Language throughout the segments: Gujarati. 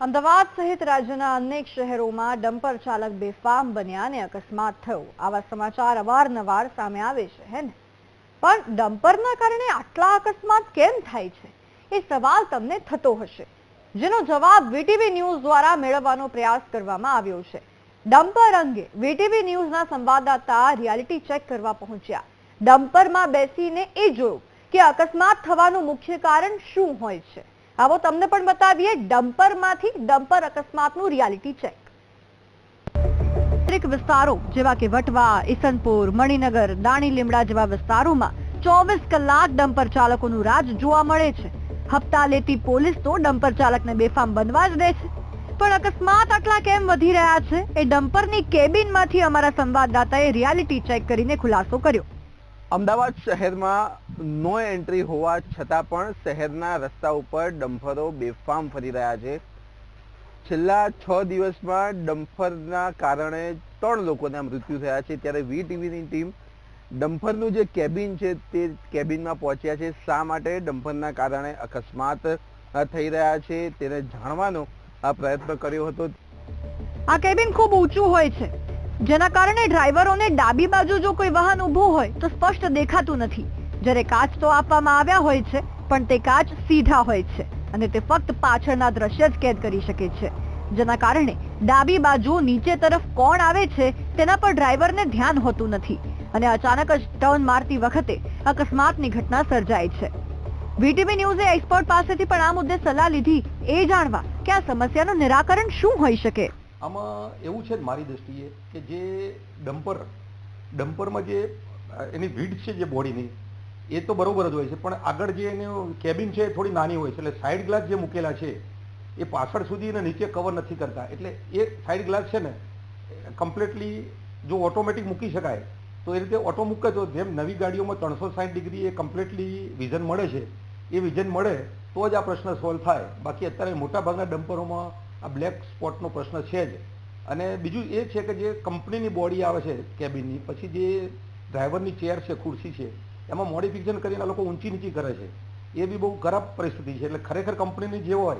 અમદાવાદ સહિત રાજ્યના અનેક શહેરોમાં ડમ્પર ચાલક બેફામ બન્યા અને અકસ્માત થયો. આવા સમાચાર અવારનવાર સામે આવે છે, હે ને? પણ ડમ્પરના કારણે આટલા અકસ્માત કેમ થાય છે? એ સવાલ તમને થતો હશે, જેનો જવાબ વીટીવી ન્યૂઝ દ્વારા મેળવવાનો પ્રયાસ કરવામાં આવ્યો છે. ડમ્પર અંગે વીટીવી ન્યૂઝના સંવાદદાતા રિયાલિટી ચેક કરવા પહોંચ્યા. ડમ્પરમાં બેસીને એ જોયું કે અકસ્માત થવાનું મુખ્ય કારણ શું હોય છે. આવો તમને પણ બતાવીએ, ડમ્પરમાંથી ડમ્પર અકસ્માતનું રિયાલિટી ચેક વિસ્તારો, જેવા કે વટવા, ઈસનપુર, મણિનગર, દાણી લીમડા જેવા વિસ્તારોમાં ચોવીસ કલાક ડમ્પર ચાલકોનું રાજ જોવા મળે છે. હપ્તા લેતી પોલીસ તો ડમ્પર ચાલકને બેફામ બનવા જ દે છે. પણ અકસ્માત આટલા કેમ વધી રહ્યા છે? એ ડમ્પરની કેબિનમાંથી અમારા સંવાદદાતાએ રિયાલિટી ચેક કરીને ખુલાસો કર્યો. અમદાવાદ શહેરમાં નો એન્ટ્રી હોવા છતાં પણ શહેરના રસ્તા ઉપર ડમ્ફરો બેફામ ફરી રહ્યા છે. છેલ્લા છ દિવસમાં ડમ્ફરના કારણે ત્રણ લોકોના મૃત્યુ થયા છે. ત્યારે વી ટીવીની ટીમ ડમ્ફરનું જે કેબિન છે તે કેબિનમાં પહોંચ્યા છે. શા માટે ડમ્ફરના કારણે અકસ્માત થઈ રહ્યા છે તેને જાણવાનો આ પ્રયત્ન કર્યો હતો. આ કેબિન ખૂબ ઊંચું હોય છે. જેના કારણે ડ્રાઈવરોને ડાબી બાજુ જો કોઈ વાહન ઊભું હોય તો સ્પષ્ટ દેખાતું નથી. જ્યારે કાચ તો આપવામાં આવ્યા હોય છે, પણ તે કાચ સીધા હોય છે અને તે ફક્ત પાછળના દ્રશ્ય જ કેદ કરી શકે છે. જેના કારણે ડાબી બાજુ નીચે તરફ કોણ આવે છે, તેના પર ડ્રાઈવરને ધ્યાન હોતું નથી અને અચાનક જ ટર્ન મારતી વખતે અકસ્માતની ઘટના સર્જાય છે. વીટીવી ન્યૂઝે એક્સપર્ટ પાસેથી પણ આ મુદ્દે સલાહ લીધી. એ જાણવા કે આ સમસ્યાનું નિરાકરણ શું હોઈ શકે? આમાં એવું છે મારી દ્રષ્ટિએ કે જે ડમ્પર, ડમ્પરમાં જે, એની વીડ છે જે બોડીની, એ તો બરોબર જ હોય છે, પણ આગળ જે એનું કેબિન છે એ થોડી નાની હોય છે, એટલે સાઈડ ગ્લાસ જે મૂકેલા છે, એ પાછળ સુધી એને નીચે કવર નથી કરતા. એટલે એ સાઈડ ગ્લાસ છે ને કમ્પ્લીટલી જો ઓટોમેટિક મૂકી શકાય, તો એ રીતે ઓટો મૂકે તો જેમ નવી ગાડીઓમાં ત્રણસો સાઠ ડિગ્રી એ કમ્પ્લીટલી વિઝન મળે છે, એ વિઝન મળે, તો જ આ પ્રશ્ન સોલ્વ થાય. બાકી અત્યારે મોટાભાગના ડમ્પરોમાં આ બ્લેક સ્પોટનો પ્રશ્ન છે જ. અને બીજું એ છે કે જે કંપનીની બોડી આવે છે કેબિનની પછી જે ડ્રાઈવરની ચેર છે, ખુરશી છે, એમાં મોડિફિકેશન કરીને લોકો ઊંચી નીચી કરે છે. એ બી બહુ ખરાબ પરિસ્થિતિ છે. એટલે ખરેખર કંપનીની જે હોય,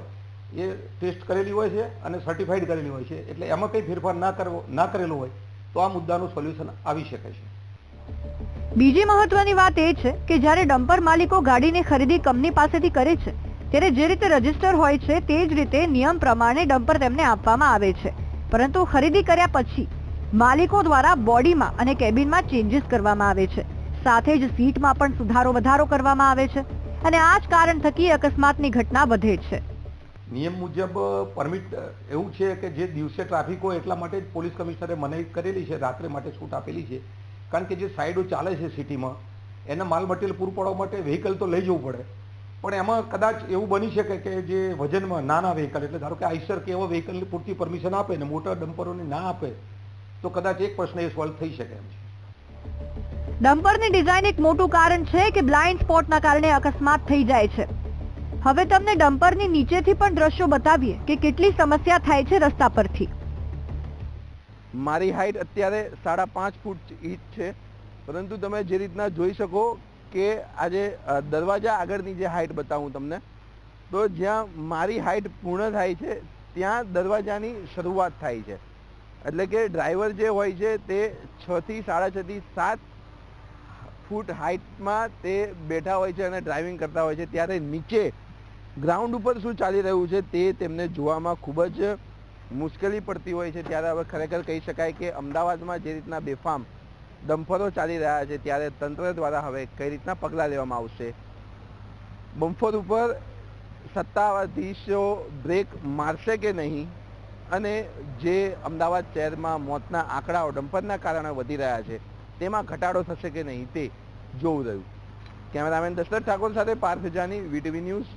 એ ટેસ્ટ કરેલી હોય છે અને સર્ટિફાઈડ કરેલી હોય છે. એટલે એમાં કંઈ ફેરફાર ના કરવો, ના કરેલો હોય, તો આ મુદ્દાનું સોલ્યુશન આવી શકે છે. બીજી મહત્વની વાત એ છે કે જ્યારે ડમ્પર માલિકો ગાડીની ખરીદી કંપની પાસેથી કરે છે ત્યારે જે રીતે રજિસ્ટર હોય છે, તે જ રીતે નિયમ પ્રમાણે ડમ્પર તેમને આપવામાં આવે છે. પરંતુ ખરીદી કર્યા પછી માલિકો દ્વારા બોડીમાં અને કેબિનમાં ચેન્જીસ કરવામાં આવે છે. સાથે જ સીટમાં પણ સુધારો વધારો કરવામાં આવે છે અને આ જ કારણ થકી અકસ્માતની ઘટના વધે છે. નિયમ મુજબ પરમિટ એવું છે કે જે દિવસે ટ્રાફિક હોય એટલા માટે જ પોલીસ કમિશનરે મનાઈ કરેલી છે, રાત્રે માટે છૂટ આપેલી છે. કારણ કે જે સાઈડો ચાલે છે સિટીમાં, એને માલ મટીરિયલ પૂરું પાડવા માટે વ્હીકલ તો લઈ જવું પડે. પણ એમાં કદાચ એવું બની શકે કે જે વજનમાં નાના વ્હીકલ એટલે ધારો કે આઈસર કે એવા વ્હીકલની પૂરતી પરમિશન આપે ને મોટા ડમ્પરોને ના આપે તો કદાચ એક પ્રશ્ન એ સોલ્વ થઈ શકે એમ છે. ડમ્પરની ડિઝાઇન એક મોટું કારણ છે કે બ્લાઇન્ડ સ્પોટના કારણે અકસ્માત થઈ જાય છે. હવે તમને ડમ્પરની નીચેથી પણ દ્રશ્યો બતાવીએ કે કેટલી સમસ્યા થાય છે રસ્તા પરથી. મારી હાઈટ અત્યારે સાડા પાંચ ફૂટ ઇંચ છે પરંતુ તમે જે રીતના જોઈ શકો કે આજે દરવાજા આગળની જે હાઈટ બતાવું તમને, તો જ્યાં મારી હાઈટ પૂર્ણ થાય છે, ત્યાં દરવાજાની શરૂઆત થાય છે. એટલે કે ડ્રાઈવર જે હોય છે, તે છથી સાડા છથી સાત ફૂટ હાઈટમાં તે બેઠા હોય છે અને ડ્રાઇવિંગ કરતા હોય છે. ત્યારે નીચે ગ્રાઉન્ડ ઉપર શું ચાલી રહ્યું છે, તે તેમને જોવામાં ખૂબ જ મુશ્કેલી પડતી હોય છે. ત્યારે હવે ખરેખર કહી શકાય કે અમદાવાદમાં જે રીતના બેફામ ડમ્પરો ચાલી રહ્યા છે, ત્યારે તંત્ર દ્વારા હવે કઈ રીતના પગલાં લેવામાં આવશે? બમ્ફર ઉપર સત્તાધીશો બ્રેક મારશે કે નહીં? અને જે અમદાવાદ શહેરમાં મોતના આંકડાઓ ડમ્પરના કારણે વધી રહ્યા છે, તેમાં ઘટાડો થશે કે નહીં તે જોવું રહ્યું. કેમેરામેન દશરથ ઠાકોર સાથે પાર્થ જાની, વીટીવી ન્યૂઝ